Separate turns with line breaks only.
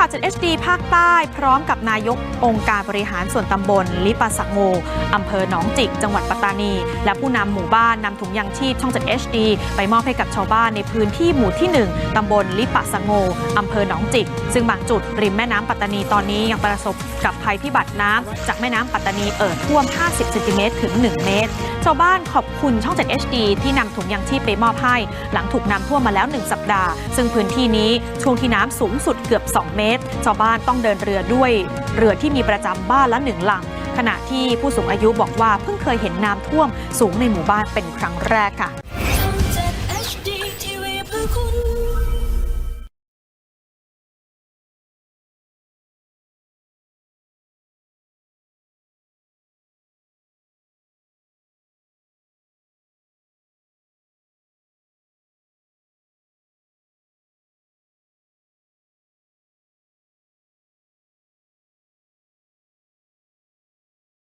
ข่าว 7 HD ภาคใต้ พร้อมกับนายกองค์การบริหารส่วนตำบล ลิปาสะโงอำเภอหนองจิก จังหวัดปัตตานี และผู้นำหมู่บ้านนำถุงยางชีพช่อง 7 HD ไปมอบให้กับชาวบ้านในพื้นที่หมู่ที่ 1 ตำบลลิปาสะโงอำเภอหนองจิก ซึ่งบางจุดริมแม่น้ำปัตตานีตอนนี้ยังประสบกับภัยพิบัติน้ำจากแม่น้ำปัตตานีเอ่อท่วม 50 เซนติเมตรถึง 1 เมตร ชาวบ้านขอบคุณช่อง 7 HD ที่นำถุงยางชีพไปมอบให้ หลังถูกน้ำท่วมมาแล้ว 1 สัปดาห์ ซึ่งพื้นที่นี้ช่วงที่น้ำสูงสุดเกือบ 2 เมตร ชาวบ้านต้องเดินเรือด้วย เรือที่มีประจำบ้านละหนึ่งลำขณะที่ผู้สูงอายุบอกว่าเพิ่งเคยเห็นน้ำท่วมสูงในหมู่บ้านเป็นครั้งแรกค่ะ